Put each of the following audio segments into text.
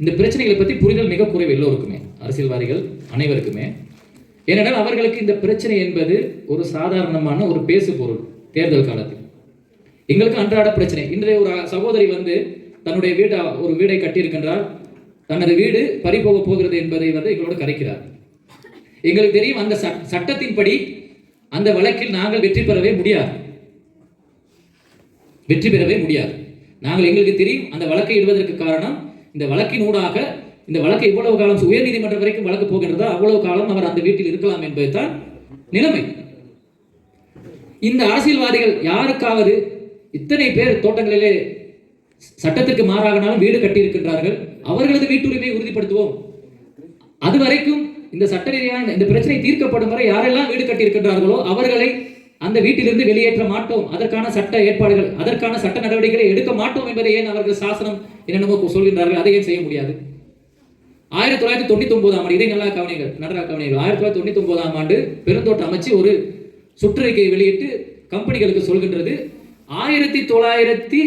இந்த பிரச்சனைகளை பற்றி புரிதல் மிக குறைவு எல்லோருக்குமே அரசியல்வாதிகள் அனைவருக்குமே. ஏனென்றால் அவர்களுக்கு இந்த பிரச்சனை என்பது ஒரு சாதாரணமான ஒரு பேசு பொருள் தேர்தல் காலத்தில். எங்களுக்கு அன்றாட பிரச்சனை. இன்றைய ஒரு சகோதரி வந்து தன்னுடைய வீட்டை ஒரு வீடை கட்டியிருக்கின்றார். தனது வீடு பறிபோக போகிறது என்பதை வந்து எங்களோடு கரைக்கிறார். எங்களுக்கு தெரியும் அந்த சட்டத்தின்படி அந்த வழக்கில் நாங்கள் வெற்றி பெறவே முடியாது. வெற்றி பெறவே முடியாது. நாங்கள் எங்களுக்கு தெரியும் அந்த வழக்கை இடுவதற்கு காரணம் இந்த வழக்கினூடாக இந்த வழக்கு இவ்வளவு காலம் உயர்நீதிமன்றம் வரைக்கும் வழக்கு போகின்றதோ அவ்வளவு காலம் அவர் அந்த வீட்டில் இருக்கலாம் என்பதுதான் நிலைமை. இந்த அரசியல்வாதிகள் யாருக்காவது இத்தனை பேர் தோட்டங்களிலே சட்டத்திற்கு மாறாகனாலும் வீடு கட்டியிருக்கின்றார்கள் அவர்களது வீட்டுரிமையை உறுதிப்படுத்துவோம். அது வரைக்கும் இந்த சட்ட ரீதியான இந்த பிரச்சனை தீர்க்கப்படும் வரை யாரெல்லாம் வீடு கட்டியிருக்கின்றார்களோ அவர்களை அந்த வீட்டிலிருந்து வெளியேற்ற மாட்டோம். அதற்கான சட்ட ஏற்பாடுகள் அதற்கான சட்ட நடவடிக்கைகளை எடுக்க மாட்டோம் என்பதை ஏன் அவர்கள் சாசனம் என்னென்னமோ சொல்கின்றார்கள்? அதை ஏன் செய்ய முடியாது? ஆயிரத்தி தொள்ளாயிரத்தி தொண்ணூத்தி ஒன்பதாம் ஆண்டு இதை நல்லா கவனிங்கள் நன்றாக கவனிங்கள் ஆயிரத்தி தொள்ளாயிரத்தி தொண்ணூத்தி ஒன்பதாம் ஆண்டு பெருந்தோட்ட அமைச்சு ஒரு சுற்றறிக்கையை வெளியிட்டு கம்பெனிகளுக்கு சொல்கின்றது ஆயிரத்தி தொள்ளாயிரத்தி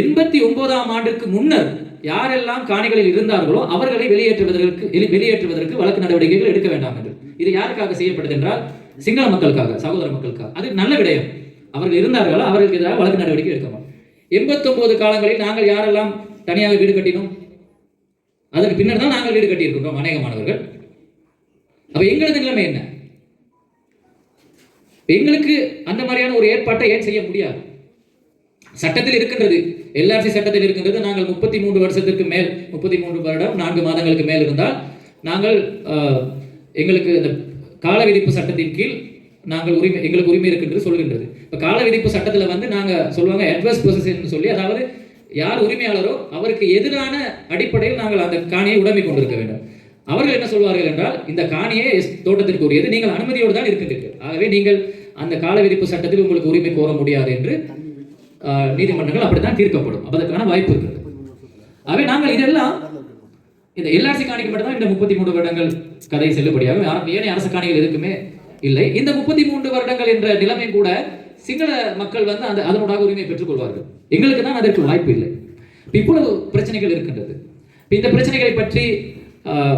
எண்பத்தி ஒன்பதாம் ஆண்டுக்கு முன்னர் யாரெல்லாம் காணிகளில் இருந்தார்களோ அவர்களை வெளியேற்றுவதற்கு வெளியேற்றுவதற்கு வழக்கு நடவடிக்கைகள் எடுக்க வேண்டாம் என்று. இது யாருக்காக செய்யப்படுது என்றால் சிங்கள மக்களுக்காக சகோதர மக்களுக்காக. அது நல்ல விடயம். அவர்கள் இருந்தார்களோ அவர்களுக்கு எதிராக வழக்கு நடவடிக்கை எடுக்கலாம் மாட்டோம் எண்பத்தொன்பது காலங்களில் நாங்கள் யாரெல்லாம் தனியாக வீடு கட்டினோம்? அதற்கு பின்னர் தான் நாங்கள் வீடு கட்டியிருக்கின்றோம் அநேக மாணவர்கள். எங்களது நிலைமை என்ன? எங்களுக்கு அந்த மாதிரியான ஒரு ஏற்பாட்டை ஏன் செய்ய முடியாது? சட்டத்தில் இருக்கின்றது. எல்ஆர்சி சட்டத்தில் இருக்கின்றது. நாங்கள் முப்பத்தி மூன்று வருஷத்திற்கு மேல் முப்பத்தி மூன்று வருடம் நான்கு மாதங்களுக்கு மேல் இருந்தால் நாங்கள் எங்களுக்கு இந்த கால விதிப்பு சட்டத்தின் கீழ் நாங்கள் உரிமை எங்களுக்கு உரிமை இருக்கின்றது சொல்கின்றது. இப்போ கால விதிப்பு சட்டத்தில் வந்து நாங்கள் சொல்லுவாங்க அட்வர்ஸ் பொசிஷன் சொல்லி அதாவது யார் உரிமையாளரோ அவருக்கு எதிரான அடிப்படையில் நாங்கள் அந்த காணியை உடைமை கொண்டிருக்க வேண்டும். அவர்கள் என்ன சொல்வார்கள் என்றால் இந்த காணியே எஸ் தோட்டத்திற்கு உரியது நீங்கள் அனுமதியோடு தான் இருக்கின்றீர்கள். ஆகவே நீங்கள் அந்த கால விதிப்பு சட்டத்தில் உங்களுக்கு உரிமை கோர முடியாது என்று நீதிமன்றங்கள் அப்படித்தான் தீர்க்கப்படும். அதற்கான வாய்ப்பு இருக்கிறது. ஆகவே நாங்கள் இதெல்லாம் இந்த எல்ஆர்சி காணிக்கு மட்டும்தான் இந்த முப்பத்தி மூன்று வருடங்கள் கதை செல்லுபடியாகும். யா- ஏனைய அரசு காணிகள் எதுக்குமே இல்லை. இந்த முப்பத்தி மூன்று வருடங்கள் என்ற நிலைமை கூட சிங்கள மக்கள் வந்து அந்த அதனூடாக உரிமை பெற்றுக்கொள்வார்கள். எங்களுக்கு தான் அதற்கு வாய்ப்பு இல்லை. இப்பொழுது இவ்வளவு பிரச்சனைகள் இருக்கின்றது. இந்த பிரச்சனைகளை பற்றி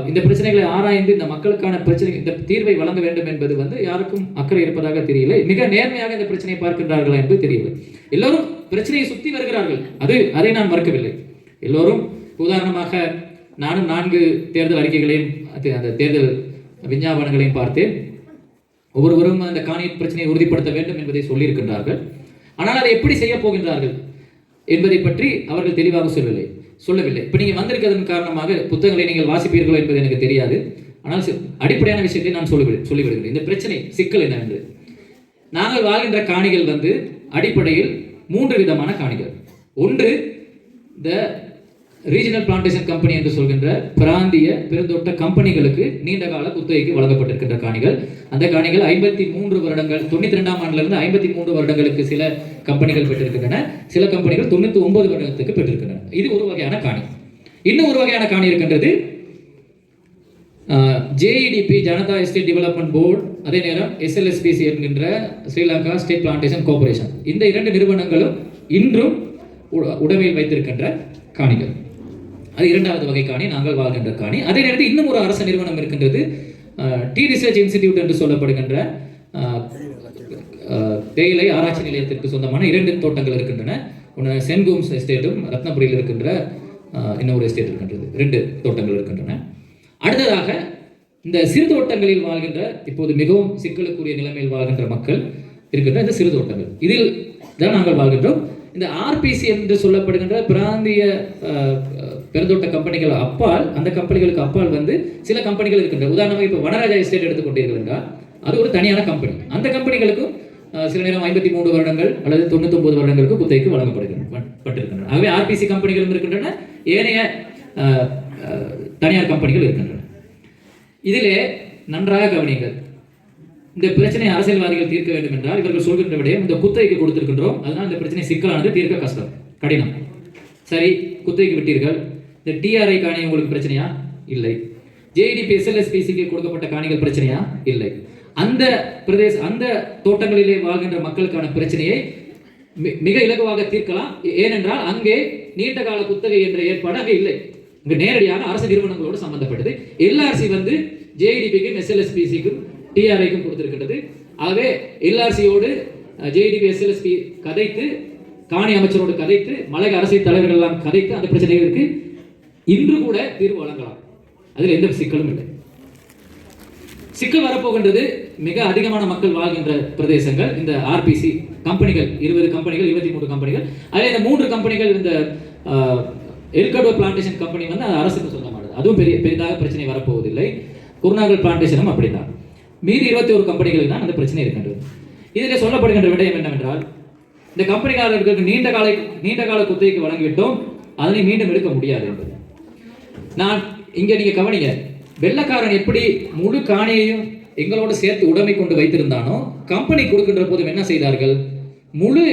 இந்த பிரச்சனைகளை ஆராய்ந்து இந்த மக்களுக்கான பிரச்சனை இந்த தீர்வை வழங்க வேண்டும் என்பது வந்து யாருக்கும் அக்கறை இருப்பதாக தெரியல. மிக நேர்மையாக இந்த பிரச்சனையை பார்க்கின்றார்களா என்பது தெரியவில்லை. எல்லோரும் பிரச்சனையை சுத்தி வருகிறார்கள். அது அதை நான் மறுக்கவில்லை. எல்லோரும் உதாரணமாக நானும் நான்கு தேர்தல் அறிக்கைகளையும் அந்த தேர்தல் விஞ்ஞாபனங்களையும் பார்த்தேன் ஒவ்வொருவரும் அந்த காணியின் பிரச்சனையை உறுதிப்படுத்த வேண்டும் என்பதை சொல்லியிருக்கின்றார்கள். ஆனால் அதை எப்படி செய்ய போகின்றார்கள் என்பதை பற்றி அவர்கள் தெளிவாக சொல்லவில்லை. சொல்லவில்லை. இப்போ நீங்கள் வந்திருக்கிறதன் காரணமாக புத்தகங்களை நீங்கள் வாசிப்பீர்களோ என்பது எனக்கு தெரியாது. ஆனால் அடிப்படையான விஷயத்தை நான் சொல்லிவிடு சொல்லிவிடுகிறேன். இந்த பிரச்சனை சிக்கல் என்னவென்று. நாங்கள் வாழ்கின்ற காணிகள் வந்து அடிப்படையில் மூன்று விதமான காணிகள். ஒன்று இந்த ரீஜனல் பிளான்டேஷன் கம்பெனி என்று சொல்கின்ற பிராந்திய பெருந்தோட்ட கம்பெனிகளுக்கு நீண்ட கால குத்தகைக்கு வழங்கப்பட்டிருக்கின்ற காணிகள். அந்த காணிகள் ஐம்பத்தி மூன்று வருடங்கள் தொண்ணூத்தி ரெண்டாம் ஆண்டிலிருந்து ஐம்பத்தி மூன்று வருடங்களுக்கு சில கம்பெனிகள் பெற்றிருக்கின்றன. சில கம்பெனிகள் தொண்ணூத்தி ஒன்பது வருடத்துக்கு பெற்றிருக்கின்றன. இது ஒரு வகையான காணி. இன்னும் ஒரு வகையான காணி இருக்கின்றது JEDB Janatha estate development board அதே நேரம் எஸ்எல்எஸ்பிசி என்கின்ற ஸ்ரீலங்கா ஸ்டேட் பிளான்டேஷன் கார்ப்பரேஷன். இந்த இரண்டு நிறுவனங்களும் இன்றும் உடமையில் உடைமையில் வைத்திருக்கின்ற காணிகள். அது இரண்டாவது வகை காணி நாங்கள் வாழ்கின்ற காணி. அதே நேரத்தில் இன்னும் ஒரு அரசு நிறுவனம் இருக்கின்றது டி ரிசர்ச் இன்ஸ்டிடியூட் என்று சொல்லப்படுகின்ற தேயிலை ஆராய்ச்சி நிலையத்திற்கு சொந்தமான இரண்டு தோட்டங்கள் இருக்கின்றன. ஒன்று சென்கோம்ஸ் எஸ்டேட்டும் ரத்னபுரியில் இருக்கின்ற இன்னொரு எஸ்டேட் இருக்கின்றது. ரெண்டு தோட்டங்கள் இருக்கின்றன. அடுத்ததாக இந்த சிறு தோட்டங்களில் வாழ்கின்ற இப்போது மிகவும் சிக்கலுக்குரிய நிலைமையில் வாழ்கின்ற மக்கள் இருக்கின்ற இந்த சிறு தோட்டங்கள். இதில் தான் நாங்கள் வாழ்கின்றோம். இந்த ஆர்பிசி என்று சொல்லப்படுகின்ற பிராந்திய பெருந்தோட்ட கம்பெனிகள் அப்பால் அந்த கம்பெனிகளுக்கு அப்பால் வந்து சில கம்பெனிகள் இருக்கின்ற உதாரணமாக இப்போ வனராஜா எஸ்டேட் எடுத்துக்கொண்டீர்கள் என்றால் அது ஒரு தனியான கம்பெனி அந்த கம்பெனிகளுக்கும் சில நேரம் ஐம்பத்தி மூன்று வருடங்கள் அல்லது தொண்ணூத்தொன்பது வருடங்களுக்கு குத்தகைக்கு வழங்கப்படுகின்றன. ஆகவே ஆர்பிசி கம்பெனிகளும் இருக்கின்றன ஏனைய தனியார் கம்பெனிகள் இருக்கின்றன. இதிலே நன்றாக கவனிங்கள் இந்த பிரச்சனை அரசியல்வாதிகள் தீர்க்க வேண்டும் என்றால் இவர்கள் சொல்கின்ற விடயம் இந்த குத்தகைக்கு கொடுத்திருக்கின்றோம் அதனால் இந்த பிரச்சனை சிக்கலானது தீர்க்க கஷ்டம் கடினம். சரி குத்தகைக்கு விட்டீர்கள். இந்த டிஆர்ஐ காணி உங்களுக்கு பிரச்சனையா? இல்லை. ஜேடிபி எஸ்எல்எஸ்பிசிக்கு கொடுக்கப்பட்ட காணிகள் பிரச்சனையா? இல்லை. அந்த பிரதேச அந்த தோட்டங்களிலே வாழ்கின்ற மக்களுக்கான பிரச்சனையை மி- மிக இலகுவாக தீர்க்கலாம். ஏனென்றால் அங்கே நீண்ட கால குத்தகை என்ற ஏற்பாடு அங்கே இல்லை. இங்கே நேரடியாக அரசு நிறுவனங்களோடு சம்பந்தப்பட்டது. எல்ஆர்சி வந்து ஜேடிபிக்கும் எஸ்எல்எஸ்பிசிக்கும் டிஆர்ஐக்கும் கொடுத்திருக்கின்றது. ஆகவே எல்ஆர்சியோடு ஜேடிபி எஸ்எல்எஸ்பி கதைத்து காணி அமைச்சரோடு கதைத்து மலை அரசியல் தலைவர்கள் எல்லாம் கதைத்து அந்த பிரச்சனைகளுக்கு இன்று கூட தீர்வு வழங்கலாம். அதில் எந்த சிக்கலும் இல்லை. சிக்கல் வரப்போகின்றது மிக அதிகமான மக்கள் வாழ்கின்ற பிரதேசங்கள். இந்த ஆர்பிசி கம்பெனிகள் இருபது கம்பெனிகள் இருபத்தி மூன்று கம்பெனிகள். அதில் இந்த மூன்று கம்பெனிகள் இந்த எல்கடோ பிளான்டேஷன் கம்பெனி வந்து அரசுக்கு அரசுக்கு சொந்தமானது. அதுவும் பெரிய பெரிதாக பிரச்சனை வரப்போவதில்லை. குருநாகல் பிளான்டேஷனும் அப்படிதான் மீதி இருபத்தி ஒரு கம்பெனிகளில் தான் அந்த பிரச்சனை இருக்கின்றது. இதில் சொல்லப்படுகின்ற விடயம் என்னவென்றால் இந்த கம்பெனிக்காரர்களுக்கு நீண்ட கால நீண்ட கால குத்தகைக்கு வழங்கிவிட்டோம். அதனை மீண்டும் எடுக்க முடியாது என்பது. நான் இங்க நீங்க கவனிங்க. வெள்ளக்காரன் எப்படி முழு காணியையும் எங்களோடு சேர்த்து உடைமை கொண்டு வைத்திருந்தானோ கம்பெனி கொடுக்கின்ற போதும் என்ன செய்தார்கள்? முழு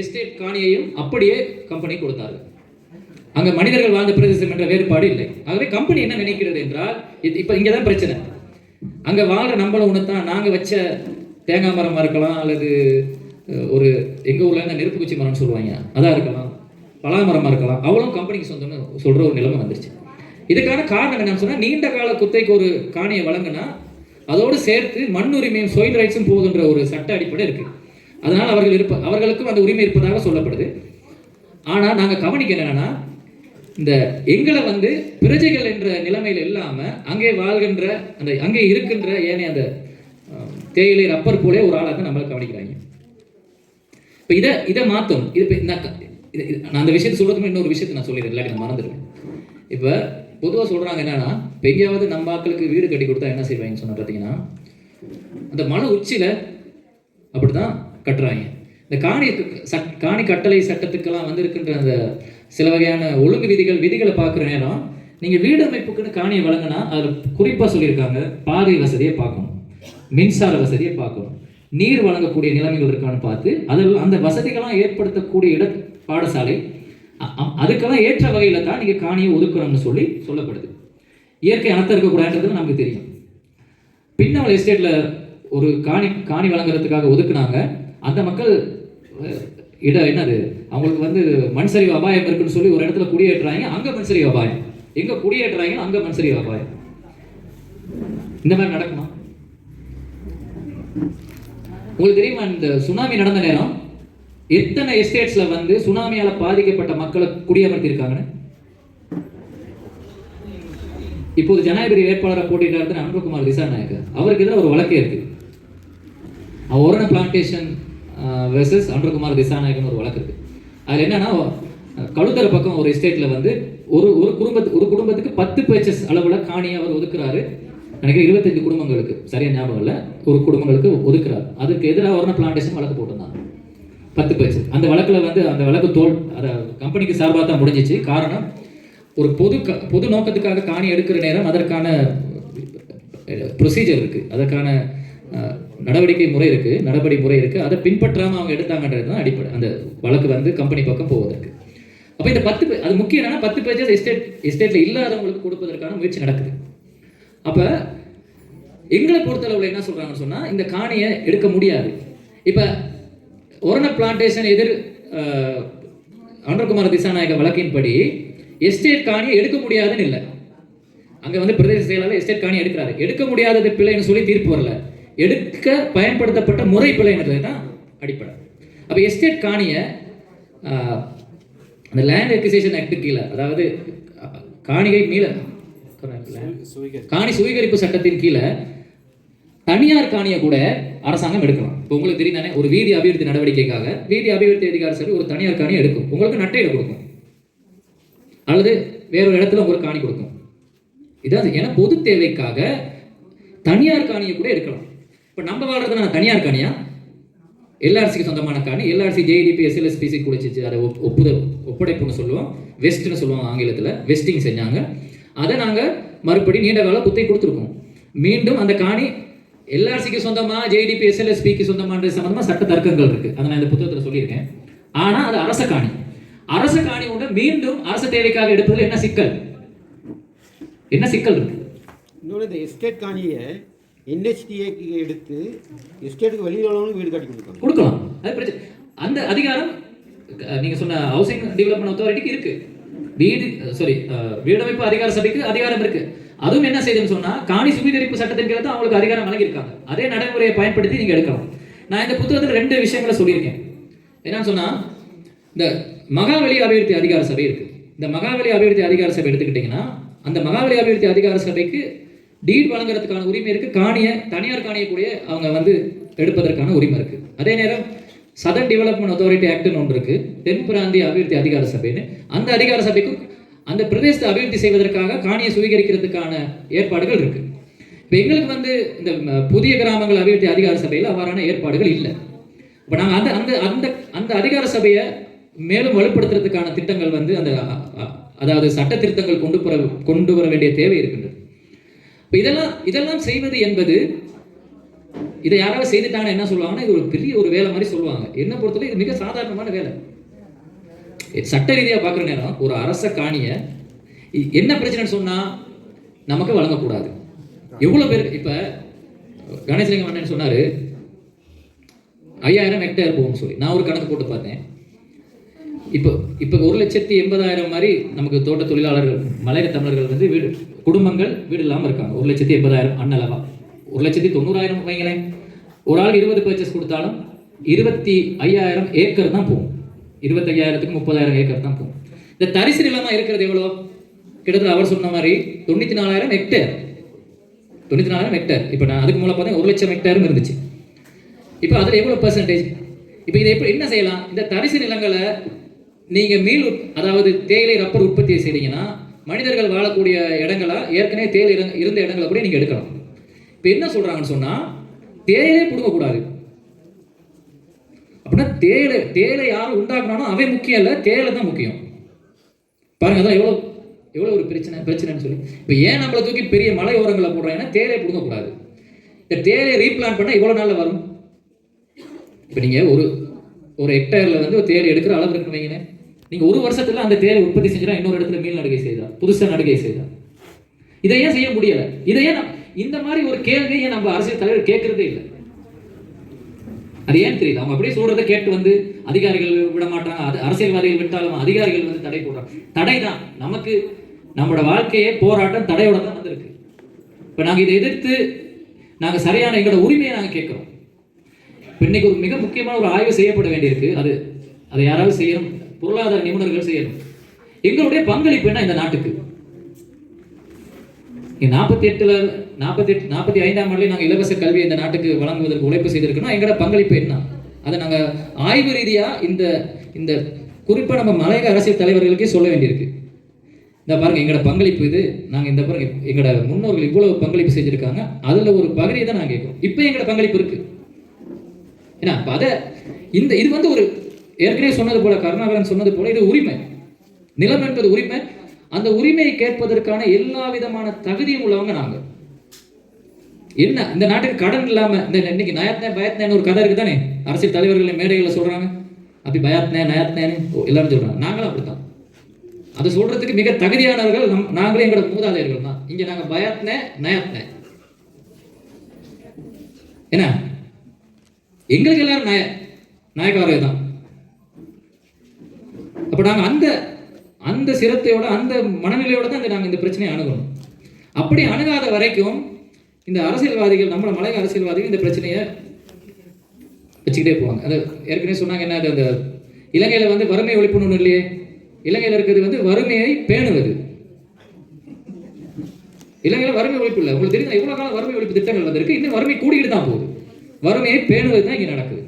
எஸ்டேட் காணியையும் அப்படியே கம்பெனி கொடுத்தார்கள். அங்க மனிதர்கள் வாழ்ந்த பிரதேசம் என்ற வேறுபாடு இல்லை. ஆகவே கம்பெனி என்ன நினைக்கிறது என்றால் இது இப்ப இங்க தான் பிரச்சனை. அங்க வாழ்ற நம்மளும் ஒன்று நாங்க வச்ச தேங்காய் மரமா இருக்கலாம் அல்லது ஒரு எங்க ஊர்ல இந்த நெருப்பு குச்சி மரம்னு சொல்லுவாங்க. அதான் இருக்கலாம். பலா மரமா இருக்கலாம். அவளும் கம்பெனிக்கு சொந்தம்னு சொல்ற ஒரு நிலைமை வந்துருச்சு. இதுக்கான காரணம் என்னன்னு சொன்னா நீண்ட கால குத்தைக்கு ஒரு காணியை வழங்கினா அதோடு சேர்த்து மண் உரிமையும் சோயில் ரைட்ஸும் போகுதுன்ற ஒரு சட்ட அடிப்படை இருக்கு. அதனால் அவர்கள் இருப்ப அவர்களுக்கும் அந்த உரிமை இருப்பதாக சொல்லப்படுது. ஆனால் நாங்கள் கவனிக்க என்னன்னா இந்த எங்களை வந்து பிரஜைகள் என்ற நிலைமையில் இல்லாமல் அங்கே வாழ்கின்ற அந்த அங்கே இருக்கின்ற ஏனைய அந்த தேயிலை ரப்பர் போலே ஒரு ஆளாக நம்மளை கவனிக்கிறாங்க. இப்போ இதை இதை மாற்றும் இது இப்போ நான் இது- நான் அந்த விஷயத்தை சொல்கிறதுக்கு இன்னொரு விஷயத்தை நான் சொல்லிடுறேன். இல்லாட்டி நான் மறந்துடுவேன். இப்போ பொதுவாக சொல்கிறாங்க என்னன்னா பெரியாவது நம்ம ஆக்களுக்கு வீடு கட்டி கொடுத்தா என்ன செய்வாங்கன்னு சொன்னா பார்த்தீங்கன்னா அந்த மலை அப்படி அப்படிதான் கட்டுறாங்க. இந்த காணி சட் காணி கட்டளை சட்டத்துக்கெல்லாம் வந்திருக்கின்ற அந்த சில வகையான ஒழுங்கு விதிகள் விதிகளை பார்க்குற நேரம் நீங்கள் வீடு அமைப்புக்குன்னு காணியை வழங்கினா அதில் குறிப்பாக சொல்லியிருக்காங்க பாதை வசதியை பார்க்கணும் மின்சார வசதியை பார்க்கணும் நீர் வழங்கக்கூடிய நிலைமைகள் இருக்கான்னு பார்த்து அதில் அந்த வசதிகள்லாம் ஏற்படுத்தக்கூடிய இட பாடசாலை அதுக்கெல்லாம் ஏற்ற வகையில் தான் நீங்கள் காணியை ஒதுக்கணும்னு சொல்லி சொல்லப்படுது. இயற்கை அனத்தம் இருக்கக்கூடாதுன்றது நமக்கு தெரியும். பின்னவள் எஸ்டேட்டில் ஒரு காணி காணி வழங்குறதுக்காக ஒதுக்குனாங்க. அந்த மக்கள் இட என்னது அவங்களுக்கு வந்து மண்சரிவு அபாயம் இருக்குன்னு சொல்லி ஒரு இடத்துல குடியேற்றுறாங்க அங்கே மண்சரிவு அபாயம். எங்கே குடியேற்றுறாங்க அங்கே மண்சரிவு அபாயம். இந்த மாதிரி நடக்குமா? உங்களுக்கு தெரியுமா இந்த சுனாமி நடந்த நேரம்? எத்தனை எஸ்டேட்ஸ்ல வந்து சுனாமியால பாதிக்கப்பட்ட மக்களை குடியமர்த்தியிருக்காங்கன்னு இப்போது ஜனாதிபதி வேட்பாளரை போட்டியிட்டார் அன்புகுமார் திசாநாயக்க. அவருக்கு எதிராக ஒரு வழக்கே இருக்கு. ஒரண பிளான்டேஷன் வெர்சஸ் அனுபகுமார் திசாநாயக்கன் ஒரு வழக்கு இருக்கு. அதுல என்னன்னா கழுத்தர பக்கம் ஒரு எஸ்டேட்ல வந்து ஒரு ஒரு குடும்பத்து ஒரு குடும்பத்துக்கு பத்து பேச்சஸ் அளவுல காணியை அவர் ஒதுக்குறாரு. எனக்கு இருபத்தஞ்சு குடும்பங்களுக்கு. சரியா ஞாபகம் இல்லை. ஒரு குடும்பங்களுக்கு ஒதுக்குறாரு. அதுக்கு எதிராக ஒரண பிளான்டேஷன் வழக்கு போட்டிருந்தாங்க. பத்து பேச்சு. அந்த வழக்கில் வந்து அந்த வழக்கு தோல் அதை கம்பெனிக்கு சார்பாக தான் முடிஞ்சிச்சு. காரணம் ஒரு பொது க பொது நோக்கத்துக்காக காணி எடுக்கிற நேரம் அதற்கான ப்ரொசீஜர் இருக்குது அதற்கான நடவடிக்கை முறை இருக்குது நடவடிக்கை முறை இருக்குது அதை பின்பற்றாமல் அவங்க எடுத்தாங்கன்றது தான் அடிப்படை அந்த வழக்கு வந்து கம்பெனி பக்கம் போவதற்கு. அப்போ இந்த பத்து அது முக்கியம் என்னன்னா பத்து பேஜஸ் எஸ்டேட் எஸ்டேட்டில் இல்லாதவங்களுக்கு கொடுப்பதற்கான முயற்சி நடக்குது. அப்போ எங்களை பொறுத்தளவில் என்ன சொல்கிறாங்கன்னு சொன்னால் இந்த காணியை எடுக்க முடியாது. இப்போ ஒரண பிளான்டேஷன் எதிர் அஹ், திசாநாயக வழக்கின்படி எஸ்டேட் காணியை எடுக்க முடியாதுன்னு இல்லை அங்கே வந்து பிரதேச செயலாளர் எஸ்டேட் காணி எடுக்கிறாரு எடுக்க முடியாதது பிள்ளைன்னு சொல்லி தீர்ப்பு வரல எடுக்க பயன்படுத்தப்பட்ட முறை பிள்ளைன்றது தான் அடிப்படை அப்போ எஸ்டேட் காணியை அந்த லேண்ட் எக்விசேஷன் ஆக்டு கீழே அதாவது காணிகை மீள காணி சுவீகரிப்பு சட்டத்தின் கீழே தனியார் காணியை கூட அரசாங்கம் எடுக்கலாம். இப்போ உங்களுக்கு தெரியும் தானே ஒரு வீதி அபிவிருத்தி நடவடிக்கைக்காக வீதி அபிவிருத்தி அதிகார சபை ஒரு தனியார் காணியை எடுக்கும். உங்களுக்கு நட்டையில கொடுக்கும். அல்லது வேறொரு இடத்துல உங்களுக்கு காணி கொடுக்கும். இதான் ஏன்னா பொது தேவைக்காக தனியார் காணியை கூட எடுக்கலாம். இப்போ நம்ம வாழ்றது நான் தனியார் காணியா? எல்ஆர்சிக்கு சொந்தமான காணி. எல்ஆர்சி ஜேடிபி எஸ்எல்எஸ்பிசி குடிச்சிச்சு அதை ஒப்புதல் ஒப்படைப்புன்னு சொல்லுவோம். வெஸ்ட்னு சொல்லுவாங்க ஆங்கிலத்தில். வெஸ்டிங் செஞ்சாங்க. அதை நாங்கள் மறுபடி நீண்ட கால குத்தை கொடுத்துருக்கோம். மீண்டும் அந்த காணி எல்ஆர்சிக்கு சொந்தமா ஜேடிபி எஸ்எல்எஸ்பிக்கு சொந்தமான்றது சம்பந்தமா சட்ட தர்க்கங்கள் இருக்கு. அதை நான் இந்த புத்தகத்தில் சொல்லியிருக்கேன். ஆனா அது அரச காணி. அரச காணி ஒன்று மீண்டும் அரசு தேவைக்காக எடுப்பதில் என்ன சிக்கல்? என்ன சிக்கல் இருக்கு? இன்னொன்று இந்த எஸ்டேட் காணியை என்ஹெச்டிஏக்கு எடுத்து எஸ்டேட்டுக்கு வெளியில் உள்ளவங்களும் வீடு கட்டி கொடுக்காங்க கொடுக்கலாம். அது பிரச்சனை அந்த அதிகாரம் நீங்க சொன்ன ஹவுசிங் டெவலப்மெண்ட் அத்தாரிட்டிக்கு இருக்கு. வீடு சாரி வீடமைப்பு அதிகார சபைக்கு அதிகாரம் இருக்கு. அதுவும் என்ன செய்யுதுன்னு சொன்னா காணி சுவீகரிப்பு சட்டத்தின் கீழே தான் அவங்களுக்கு அதிகாரம் வழங்கியிருக்காங்க. அதே நடைமுறையை பயன்படுத்தி நீங்க எடுக்கலாம். நான் இந்த புத்தகத்தில் ரெண்டு விஷயங்களை சொல்லியிருக்கேன். என்னன்னு சொன்னா இந்த மகாவலி அபிவிருத்தி அதிகார சபை இருக்கு. இந்த மகாவலி அபிவிருத்தி அதிகார சபை எடுத்துக்கிட்டிங்கன்னா அந்த மகாவலி அபிவிருத்தி அதிகார சபைக்கு டீட் வழங்குறதுக்கான உரிமை இருக்கு. காணியை தனியார் காணியை கூட அவங்க வந்து எடுப்பதற்கான உரிமை இருக்கு. அதே நேரம் சதன் டெவலப்மெண்ட் அத்தாரிட்டி ஆக்ட்னு ஒன்று இருக்கு. தென் பிராந்திய அபிவிருத்தி அதிகார சபைன்னு. அந்த அதிகார சபைக்கும் அந்த பிரதேசத்தை அபிவிருத்தி செய்வதற்காக காணியை சுவீகரிக்கிறதுக்கான ஏற்பாடுகள் இருக்கு. இப்போ எங்களுக்கு வந்து இந்த புதிய கிராமங்கள் அபிவிருத்தி அதிகார சபையில் அவ்வாறான ஏற்பாடுகள் இல்லை. இப்போ நாங்கள் அந்த அந்த அந்த அந்த அதிகார சபையை மேலும் வலுப்படுத்துறதுக்கான திட்டங்கள் வந்து அந்த அதாவது சட்ட திருத்தங்கள் கொண்டு வர கொண்டு வர வேண்டிய தேவை இருக்கின்றது. இப்போ இதெல்லாம் இதெல்லாம் செய்வது என்பது இதை யாராவது செய்துட்டாங்கன்னா என்ன சொல்லுவாங்கன்னா இது ஒரு பெரிய ஒரு வேலை மாதிரி சொல்லுவாங்க. என்ன பொறுத்தவரை இது மிக சாதாரணமான வேலை. சட்ட ரீதியாக பார்க்குற நேரம் ஒரு அரச காணியை என்ன பிரச்சனைன்னு சொன்னால் நமக்கு வழங்கக்கூடாது. எவ்வளோ பேர் இப்போ கணேசலிங்கம் அண்ணன் சொன்னார் ஐயாயிரம் ஹெக்டேர் போகும்னு சொல்லி. நான் ஒரு கணக்கு போட்டு பார்த்தேன். இப்போ இப்போ ஒரு லட்சத்தி எண்பதாயிரம் மாதிரி நமக்கு தோட்ட தொழிலாளர்கள் மலையக தமிழர்கள் வந்து வீடு குடும்பங்கள் வீடு இல்லாமல் இருக்காங்க. ஒரு லட்சத்தி எண்பதாயிரம் அண்ணளவா ஒரு லட்சத்தி தொண்ணூறாயிரம் வைங்களேன். ஒரு ஆள் இருபது பர்ச்சேஸ் கொடுத்தாலும் இருபத்தி ஐயாயிரம் ஏக்கர் தான் போகும். இருபத்தையாயிரத்துக்கு முப்பதாயிரம் ஏக்கர் தான் போகும். இந்த தரிசு நிலமா இருக்கிறது எவ்வளோ? கிட்டத்தட்ட அவர் சொன்ன மாதிரி தொண்ணூற்றி நாலாயிரம் ஹெக்டேர் தொண்ணூற்றி நாலாயிரம் ஹெக்டேர் இப்போ நான் அதுக்கு மூலம் பார்த்தா ஒரு லட்சம் ஹெக்டேரும் இருந்துச்சு. இப்போ அதில் எவ்வளோ பர்சன்டேஜ் இப்போ இதை எப்படி என்ன செய்யலாம்? இந்த தரிசு நிலங்களை நீங்கள் மீள் அதாவது தேயிலை ரப்பர் உற்பத்தி செய்றீங்கன்னா மனிதர்கள் வாழக்கூடிய இடங்களா? ஏற்கனவே தேயிலை இருந்த- இருந்த இடங்களை கூட நீங்கள் எடுக்கலாம். இப்போ என்ன சொல்கிறாங்கன்னு சொன்னால் தேயிலே பிடுங்கக்கூடாது. தேலை தேலை யார் யாரும் உண்டாக்குனானோ அவன் முக்கியம் இல்லை தேலை தான் முக்கியம். பாருங்க அதான் எவ்வளோ எவ்வளோ ஒரு பிரச்சனை பிரச்சனைன்னு சொல்லி. இப்போ ஏன் நம்மளை தூக்கி பெரிய மலை ஓரங்களை போடுறாங்கன்னா தேலை பிடுங்கக்கூடாது. இந்த தேலை ரீப்ளான் பண்ணால் எவ்வளோ நாளில் வரும். இப்போ நீங்கள் ஒரு ஒரு ஹெக்டேரில் வந்து ஒரு தேர் எடுக்கிற அளவு இருக்குன்னு வைங்களேன் நீங்கள் ஒரு வருஷத்தில் அந்த தேரை உற்பத்தி செஞ்சுனா இன்னொரு இடத்துல மீள் நடுகை செய்தா புதுசாக நடுகை செய்தா இதை ஏன் செய்ய முடியலை? இதை ஏன் இந்த மாதிரி ஒரு கேள்வியை ஏன் நம்ம அரசியல் தலைவர் கேட்கறதே இல்லை. அது ஏன் தெரியல? அவங்க அப்படியே சொல்றதை கேட்டு வந்து அதிகாரிகள் விட மாட்டாங்க. அது அரசியல்வாதிகள் விட்டாலும் அதிகாரிகள் வந்து தடை போடுறாங்க. தடை தான் நமக்கு நம்மளோட வாழ்க்கையே போராட்டம் தடையோட தான் வந்திருக்கு. இப்போ நாங்கள் இதை எதிர்த்து நாங்கள் சரியான எங்களோட உரிமையை நாங்கள் கேட்குறோம். இன்னைக்கு ஒரு மிக முக்கியமான ஒரு ஆய்வு செய்யப்பட வேண்டியிருக்கு. அது அதை யாராவது செய்யணும்? பொருளாதார நிபுணர்கள் செய்யணும். எங்களுடைய பங்களிப்பு என்ன இந்த நாட்டுக்கு? நாற்பத்தி எட்டுல நாற்பத்தி எட்டு நாற்பத்தி ஐந்தாம் ஆண்டுலேயே நாங்கள் இலவச கல்வியை இந்த நாட்டுக்கு வழங்குவதற்கு உழைப்பு செய்திருக்கணும் எங்களோட பங்களிப்பு என்ன? அதை நாங்கள் ஆய்வு ரீதியாக இந்த இந்த குறிப்பாக நம்ம மலையக அரசியல் தலைவர்களுக்கே சொல்ல வேண்டியிருக்கு. இந்த பாருங்க எங்களோட பங்களிப்பு இது. நாங்கள் இந்த பாருங்க எங்களோட முன்னோர்கள் இவ்வளவு பங்களிப்பு செஞ்சுருக்காங்க. அதில் ஒரு பகுதியை தான் நாங்கள் கேட்குறோம். இப்போ எங்களோட பங்களிப்பு இருக்கு. ஏன்னா அப்ப அதை இந்த இது வந்து ஒரு ஏற்கனவே சொன்னது போல கருணாகரன் சொன்னது போல இது உரிமை. நிலம் என்பது உரிமை. அந்த உரிமையை கேட்பதற்கான எல்லா விதமான தகுதியும் உள்ளவங்க நாங்கள் என்ன இந்த நாட்டுக்கு கடன் இல்லாம இந்த இன்னைக்கு நயாத்னே பயத்னேன்னு ஒரு கதை இருக்குது தானே அரசியல் தலைவர்களை மேடைகளில் சொல்றாங்க. அப்படி பயத்னே நயத்னேன்னு ஓ, எல்லாரும் சொல்றாங்க. நாங்களும் அப்படித்தான். அதை சொல்றதுக்கு மிக தகுதியானவர்கள் நம் நாங்களே எங்களோட மூதாதையர்கள் தான். இங்க நாங்க பயாத்னே நயாத்னே. என்ன? எங்களுக்கு எல்லாரும் நாய நாயக்காரர் தான். அப்ப நாங்க அந்த அந்த சிரத்தையோட அந்த மனநிலையோட தான் இந்த நாங்க இந்த பிரச்சனையை அணுகணும். அப்படி அணுகாத வரைக்கும் இந்த அரசியல்வாதிகள் நம்மள மலை அரசியல்வாதிகள் இந்த பிரச்சனையை வச்சுக்கிட்டே போவாங்க. அந்த ஏற்கனவே சொன்னாங்க என்ன அது அந்த இலங்கையில் வந்து வறுமை ஒழிப்புன்னு இல்லையே? இலங்கையில் இருக்கிறது வந்து வறுமையை பேணுவது. இலங்கையில் வறுமை ஒழிப்பு இல்லை. உங்களுக்கு தெரியும் இவ்வளோ காலம் வறுமை ஒழிப்பு திட்டங்கள் வந்திருக்கு? இன்னும் வறுமை கூடிக்கிட்டு தான் போகுது. வறுமையை பேணுவது தான் இங்கே நடக்குது.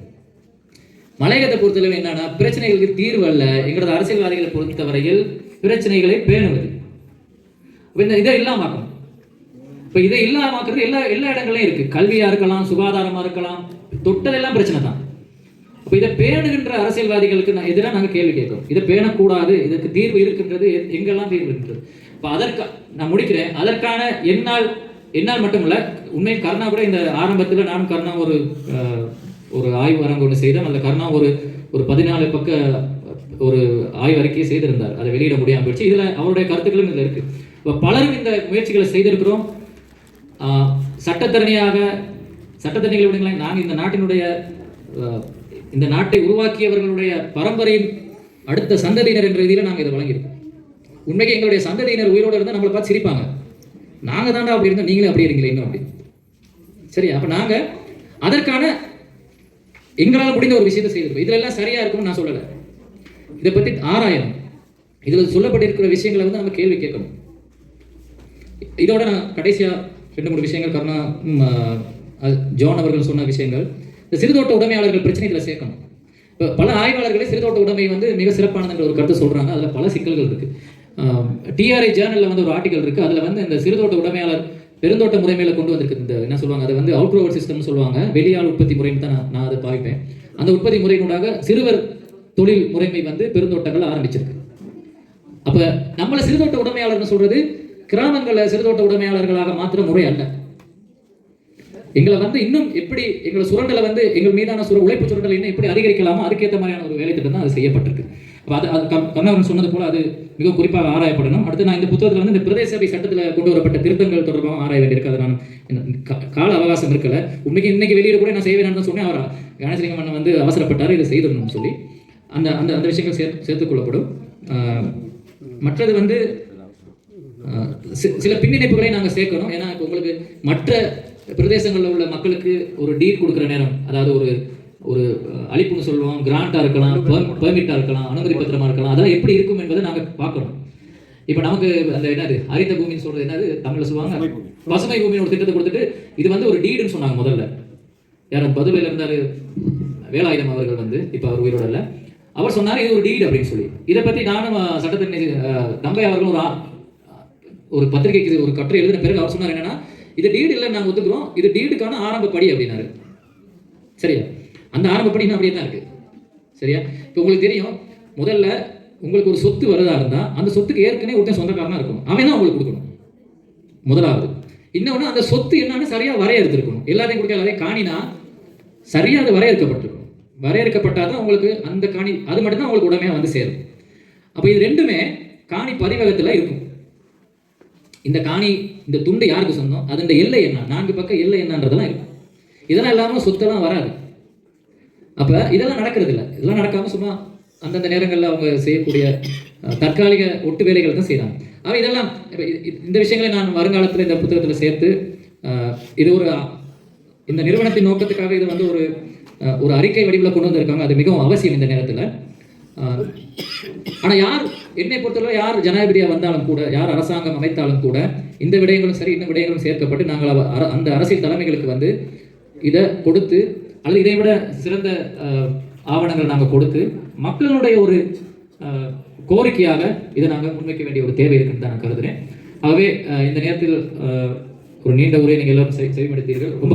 மலையகத்தை பொறுத்தளவு என்னன்னா பிரச்சனைகளுக்கு தீர்வு அல்ல. எங்களது அரசியல்வாதிகளை பொறுத்தவரையில் பிரச்சனைகளை பேணுவது. இதை இல்லாமாக்கணும் இப்போ இதை இல்லாமாக்குறது எல்லா எல்லா இடங்களையும் இருக்கு. கல்வியா இருக்கலாம் சுகாதாரமா இருக்கலாம். தொட்டதெல்லாம் பிரச்சனை தான். இப்போ இதை பேணுகின்ற அரசியல்வாதிகளுக்கு நான் எதிராக நாங்கள் கேள்வி கேட்கிறோம். இதை பேணக்கூடாது இதற்கு தீர்வு இருக்கின்றது எங்கெல்லாம் தீர்வு இருக்கின்றது? இப்போ அதற்கு நான் முடிக்கிறேன். அதற்கான என்னால் என்னால் மட்டும் இல்லை உண்மை கருணா கூட இந்த ஆரம்பத்தில் நானும் கருணா ஒரு ஒரு ஆய்வு அரங்கு ஒன்று செய்தோம். அந்த கருணா ஒரு ஒரு பதினாலு பக்க ஒரு ஆய்வு அறிக்கையை செய்திருந்தார். அதை வெளியிட முடியாமல் போயிடுச்சு. இதில் அவருடைய கருத்துக்களும் இதில் இருக்குது இப்போ பலரும் இந்த முயற்சிகளை செய்திருக்கிறோம். சட்டத்தரணியாக சட்டத்தரணிகள் விடுங்களேன். நாங்கள் இந்த நாட்டினுடைய இந்த நாட்டை உருவாக்கியவர்களுடைய பரம்பரையின் அடுத்த சந்ததியினர் என்ற ரீதியில் நாங்கள் இதை வழங்கியிருக்கோம். உண்மைக்கு எங்களுடைய சந்ததியினர் உயிரோடு இருந்தால் நம்மளை பார்த்து சிரிப்பாங்க. நாங்கள் தாண்டா அப்படி இருந்தோம் நீங்களே அப்படி இருங்களே இன்னும் அப்படி. சரி அப்போ நாங்கள் அதற்கான எங்களால் முடிந்த ஒரு விஷயத்தை செய்திருக்கோம். இதுல எல்லாம் இருக்கும்னு நான் சொல்லலை. இதை பற்றி ஆராயணும். இதில் சொல்லப்பட்டிருக்கிற விஷயங்களை வந்து நம்ம கேள்வி கேட்கணும். இதோட நான் கடைசியாக ரெண்டு மூணு விஷயங்கள் கருணா ஜோன் ஜான் அவர்கள் சொன்ன விஷயங்கள். இந்த சிறுதோட்ட உடைமையாளர்கள் பிரச்சனை இதில் சேர்க்கணும். இப்போ பல ஆய்வாளர்களே சிறுதோட்ட உடைமை வந்து மிக சிறப்பானதுன்ற ஒரு கருத்து சொல்கிறாங்க அதில் பல சிக்கல்கள் இருக்குது டிஆர்ஐ ஜேர்னலில் வந்து ஒரு ஆர்டிக்கல் இருக்குது அதில் வந்து இந்த சிறுதோட்ட உடைமையாளர் பெருந்தோட்ட முறைமையில கொண்டு வந்திருக்கு இந்த என்ன சொல்லுவாங்க? அதை வந்து அவுட்ரோவர் சிஸ்டம்னு சொல்லுவாங்க. வெளியால் உற்பத்தி முறைன்னு தான் நான் நான் அதை பாய்ப்பேன். அந்த உற்பத்தி முறையினூடாக சிறுவர் தொழில் முறைமை வந்து பெருந்தோட்டங்கள் ஆரம்பிச்சிருக்கு. அப்போ நம்மளை சிறுதோட்ட உடைமையாளர்னு சொல்றது கிராமங்களை சிறுதோட்ட உடைமையாளர்களாக மாத்திர முறை அல்ல. எங்களை வந்து இன்னும் எப்படி எங்களை சுரண்டலை வந்து எங்கள் மீதான சுர உழைப்பு சுரண்டலை இன்னும் எப்படி அதிகரிக்கலாமோ அதுக்கேற்ற மாதிரியான ஒரு வேலை திட்டம் தான் அது செய்யப்பட்டிருக்கு. அப்போ அது அது கண்ணவரன் சொன்னது போல அது மிக குறிப்பாக ஆராயப்படணும். அடுத்து நான் இந்த புத்தகத்தில் வந்து இந்த பிரதேச சபை சட்டத்தில் கொண்டு வரப்பட்ட திருத்தங்கள் தொடர்பாக ஆராய வேண்டியிருக்கு. அதை நான் கால அவகாசம் இருக்கல. உண்மைக்கு இன்னைக்கு வெளியிட கூட நான் செய்ய வேணும்னு சொன்னேன். அவர் கணேசலிங்கம் அண்ணன் வந்து அவசரப்பட்டார் இதை செய்திடணும்னு சொல்லி. அந்த அந்த அந்த விஷயங்கள் சேர்த்து சேர்த்துக்கொள்ளப்படும் மற்றது வந்து சில பின்னிணைப்புகளை நாங்கள் சேர்க்கணும். ஏன்னா இப்போ உங்களுக்கு மற்ற பிரதேசங்களில் உள்ள மக்களுக்கு ஒரு டீட் கொடுக்குற நேரம் அதாவது ஒரு ஒரு அஹ், அளிப்புன்னு சொல்லுவோம் கிராண்டாக இருக்கலாம் பெர்மிட்டாக இருக்கலாம் அனுமதி பத்திரமா இருக்கலாம் அதெல்லாம் எப்படி இருக்கும் என்பதை நாங்கள் பார்க்கணும். இப்போ நமக்கு அந்த என்னது ஹரித பூமின்னு சொல்றது என்னது? தமிழ்ல சொல்லுவாங்க. பசுமை பூமி. பசுமை பூமின்னு ஒரு திட்டத்தை கொடுத்துட்டு இது வந்து ஒரு டீடுன்னு சொன்னாங்க முதல்ல. யாரும் பதுவையில் இருந்தாரு வேலாயுதம் அவர்கள் வந்து இப்போ அவர் உயிரோட இல்லை. அவர் சொன்னார் இது ஒரு டீட் அப்படின்னு சொல்லி. இதை பற்றி நானும் சட்டத்தின் தம்பை அவர்கள் ஒரு ஒரு பத்திரிகைக்கு ஒரு கட்டுரை எழுதின பிறகு அவர் சொன்னார் என்னன்னா இது டீடு இல்லை நாங்கள் ஒத்துக்கிறோம் இது டீடுக்கான ஆரம்ப படி அப்படின்னாரு. சரியா? அந்த ஆரம்ப படி இன்னும் அப்படியே தான் இருக்கு. சரியா? இப்போ உங்களுக்கு தெரியும் முதல்ல உங்களுக்கு ஒரு சொத்து வருதா இருந்தால் அந்த சொத்துக்கு ஏற்கனவே ஒருத்தன் சொந்தக்காரனா இருக்கணும். அவன் தான் உங்களுக்கு கொடுக்கணும். முதலாவது. இன்னொன்று அந்த சொத்து என்னன்னு சரியாக வரையறுத்திருக்கணும். எல்லாத்தையும் கொடுக்க எல்லாத்தையும் காணினா சரியாக அது வரையறுக்கப்பட்டிருக்கணும். வரையறுக்கப்பட்டால் தான் உங்களுக்கு அந்த காணி அது மட்டும்தான் உங்களுக்கு உடமையாக வந்து சேரும். அப்போ இது ரெண்டுமே காணி பதிவகத்தில் இருக்கும். இந்த காணி இந்த துண்டு யாருக்கு சொந்தம்? அதோட எல்லை என்ன? நான்கு பக்கம் எல்லை என்னன்றதெல்லாம் இருக்கும் இதெல்லாம் இல்லாமல் சொத்தெல்லாம் வராது. அப்போ இதெல்லாம் நடக்கிறது இல்லை. இதெல்லாம் நடக்காமல் சும்மா அந்தந்த நேரங்களில் அவங்க செய்யக்கூடிய தற்காலிக ஒட்டு வேலைகள் தான் செய்கிறாங்க அவ இதெல்லாம் இப்போ இந்த விஷயங்களை நான் வருங்காலத்தில் இந்த புத்தகத்தில் சேர்த்து இது ஒரு இந்த நிறுவனத்தின் நோக்கத்துக்காக இது வந்து ஒரு ஒரு அறிக்கை வடிவில் கொண்டு வந்திருக்காங்க. அது மிகவும் அவசியம் இந்த நேரத்தில். ஆனால் யார் என்னை பொறுத்தவரை யார் ஜனாதிபதியாக வந்தாலும் கூட யார் அரசாங்கம் அமைத்தாலும் கூட இந்த விடயங்களும் சரி இந்த விடயங்களும் சேர்க்கப்பட்டு நாங்கள் அந்த அரசியல் தலைமைகளுக்கு வந்து இதை கொடுத்து அல்லது இதை விட சிறந்த ஆவணங்கள் நாங்கள் கொடுத்து மக்களுடைய ஒரு அஹ், கோரிக்கையாக இதை நாங்கள் முன்வைக்க வேண்டிய ஒரு தேவை இருக்குன்னு தான் நான் கருதுகிறேன் ஆகவே இந்த நேரத்தில் ஒரு நீண்ட உரை நீங்கள் எல்லாரும் செவிமடுத்தீர்கள் ரொம்ப